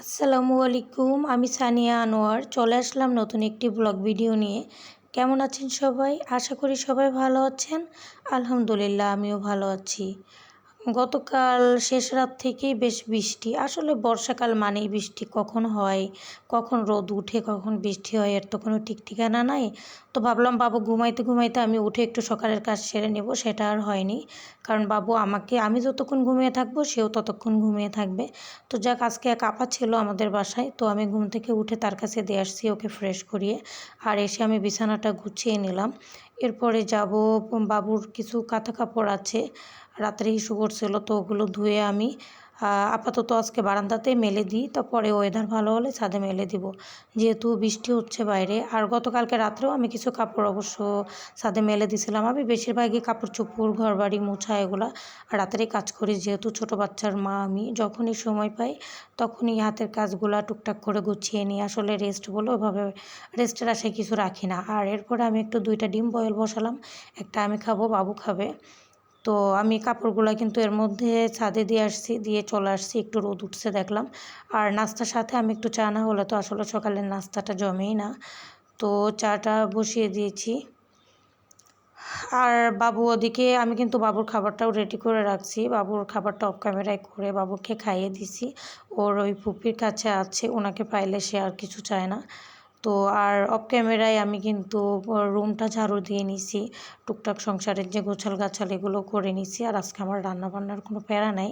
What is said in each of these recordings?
আসসালামু আলাইকুম, আমি সানিয়া আনোয়ার। চলে আসলাম নতুন একটি ব্লগ ভিডিও নিয়ে। কেমন আছেন সবাই? আশা করি সবাই ভালো আছেন। আলহামদুলিল্লাহ, আমিও ভালো আছি। গতকাল শেষ রাত থেকেই বেশ বৃষ্টি। আসলে বর্ষাকাল মানেই বৃষ্টি। কখন হয়, কখন রোদ উঠে, কখন বৃষ্টি হয়, এর তো কোনো ঠিক ঠিকানা নাই। তো ভাবলাম, বাবু, ঘুমাইতে ঘুমাইতে আমি উঠে একটু সকালের কাজ সেরে নেব। সেটা আর হয়নি। কারণ বাবু আমাকে, আমি যতক্ষণ ঘুমিয়ে থাকব, সেও ততক্ষণ ঘুমিয়ে থাকবে। তো যাক, আজকে এক আপা ছিল আমাদের বাসায়। তো আমি ঘুম থেকে উঠে তার কাছে দিয়ে আসছি ওকে ফ্রেশ করিয়ে। আর এসে আমি বিছানাটা গুছিয়ে নিলাম। এরপরে যাব বাবুর কিছু কাঁথা কাপড় আছে। রাত্রেই ইস্যু করছিল তো ওগুলো ধুয়ে আমি আপাতত আজকে বারান্দাতে মেলে দিই, তারপরে ওয়েদার ভালো হলে ছাদে মেলে দিব। যেহেতু বৃষ্টি হচ্ছে বাইরে, আর গতকালকে রাত্রেও আমি কিছু কাপড় অবশ্য ছাদে মেলে দিছিলাম। আমি বেশিরভাগই কাপড় চোপড় ঘর বাড়ি মোছা এগুলো রাত্রে কাজ করি, যেহেতু ছোট বাচ্চার মা আমি। যখনই সময় পাই তখনই হাতের কাজগুলো টুকটাক করে গুছিয়ে নিই। আসলে রেস্ট বলে ওভাবে রেস্টের আশায় কিছু রাখি না। আর এরপরে আমি একটু দুইটা ডিম বয়েল বসালাম, একটা আমি খাব, বাবু খাবে। তো আমি কাপড়গুলো কিন্তু এর মধ্যে ছাদে দিয়ে আসছি, দিয়ে চলে আসছি, একটু রোদ উঠছে দেখলাম। আর নাস্তার সাথে আমি একটু চা না হলে তো আসলে সকালের নাস্তাটা জমেই না। তো চাটা বসিয়ে দিয়েছি। আর বাবু ওদিকে, আমি কিন্তু বাবুর খাবারটাও রেডি করে রাখছি। বাবুর খাবারটা অফ ক্যামেরায় করে বাবুকে খাইয়ে দিছি। ওর ওই পুপির কাছে আছে, ওনাকে পাইলে সে আর কিছু চায় না। তো আর অফ ক্যামেরায় আমি কিন্তু রুমটা ঝাড়ু দিয়ে নিছি। টুকটাক সংসারের যে গোছাল গাছাল এগুলো করে নিছি, আর আজকে আমার রান্না বান্নার কোনো প্যারা নাই।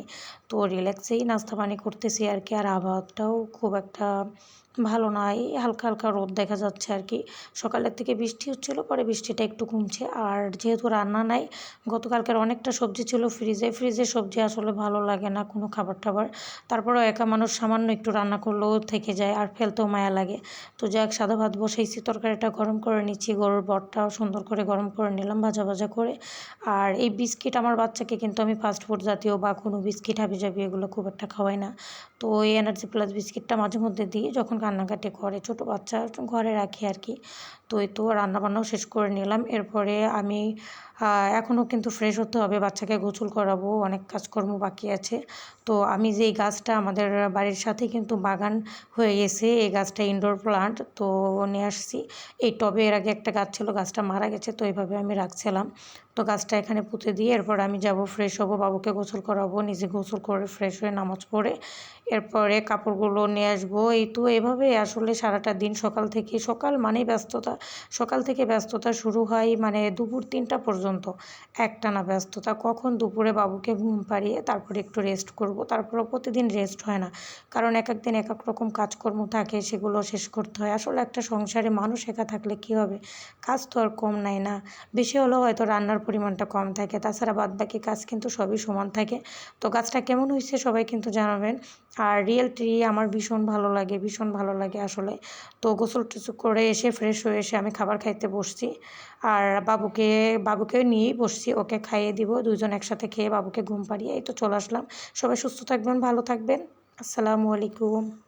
তো রিল্যাক্সেই নাস্তা পানি করতেছি আর কি, আর আবহাওয়াটাও খুব একটা ভালো না এই হালকা হালকা রোদ দেখা যাচ্ছে আর কি। সকালের থেকে বৃষ্টি হচ্ছিল, পরে বৃষ্টিটা একটু কমছে। আর যেহেতু রান্না নাই, গতকালকের অনেকটা সবজি ছিল ফ্রিজে ফ্রিজে সবজি আসলে ভালো লাগে না কোনো খাবার টাবার তারপরেও একা মানুষ সামান্য একটু রান্না করলেও থেকে যায়, আর ফেলতেও মায়া লাগে। তো যাক, সাদা ভাত বসাইছি, তরকারিটা গরম করে নিচ্ছি, গরুর বটটাও সুন্দর করে গরম করে নিলাম। ভাজা ভাজা করে। আর এই বিস্কিট আমার বাচ্চাকে কিন্তু আমি ফাস্ট ফুড জাতীয় বা কোনো বিস্কিট হাবি জাবি এগুলো খুব একটা খাওয়াই না। তো এই এনার্জি প্লাস বিস্কিটটা মাঝে মধ্যে দিই যখন কান্নাকাটি করে। ছোটো বাচ্চা ঘরে রাখি আর কি। তো এই তো রান্নাবান্নাও শেষ করে নিলাম। এরপরে আমি এখনও কিন্তু ফ্রেশ হতে হবে, বাচ্চাকে গোসল করাবো, অনেক কাজকর্ম বাকি আছে। তো আমি যে গাছটা আমাদের বাড়ির সাথে কিন্তু বাগান হয়ে গেছে, এই গাছটা ইনডোর প্লান্ট তো নিয়ে আসছি। এই টবে এর আগে একটা গাছ ছিল, গাছটা মারা গেছে, তো এইভাবে আমি রাখছিলাম। তো গাছটা এখানে পুঁতে দিয়ে এরপর আমি যাব ফ্রেশ হব, বাবুকে গোসল করাবো, নিজে গোসল করে ফ্রেশ হয়ে নামাজ পড়ে। এরপরে কাপড়গুলো নিয়ে আসব। এই তো এভাবে আসলে সারাটা দিন সকাল থেকে, সকাল মানেই ব্যস্ততা, সকাল থেকে ব্যস্ততা শুরু হয় মানে দুপুর তিনটা পর্যন্ত। একটানা ব্যস্ততা, কখন দুপুরে বাবুকে ঘুম পাড়িয়ে তারপরে একটু রেস্ট করব। তারপরে প্রতিদিন রেস্ট হয় না, কারণ এক এক দিন এক এক রকম কাজকর্ম থাকে, সেগুলো শেষ করতে হয়। আসলে একটা সংসারে মানুষ একা থাকলে কি হবে? কাজ তো আর কম নাই না। বেশি হলেও হয়তো রান্নার পরিমাণটা কম থাকে। তাছাড়া বাদ বাকি কাজ কিন্তু সবই সমান থাকে। তো গাছটা কেমন হয়েছে সবাই কিন্তু জানাবেন। আর রিয়েল ট্রি আমার ভীষণ ভালো লাগে, ভীষণ ভালো লাগে আসলে। তো গোসল টুসু করে এসে ফ্রেশ হয়ে এসে আমি খাবার খাইতে বসছি। আর বাবুকে বাবুকে নিয়েই বসছি, ওকে খাইয়ে দিব দুজন একসাথে খেয়ে বাবুকে ঘুম পাড়িয়ে এই তো চলে আসলাম। সবাই সুস্থ থাকবেন, ভালো থাকবেন। আসসালামু আলাইকুম।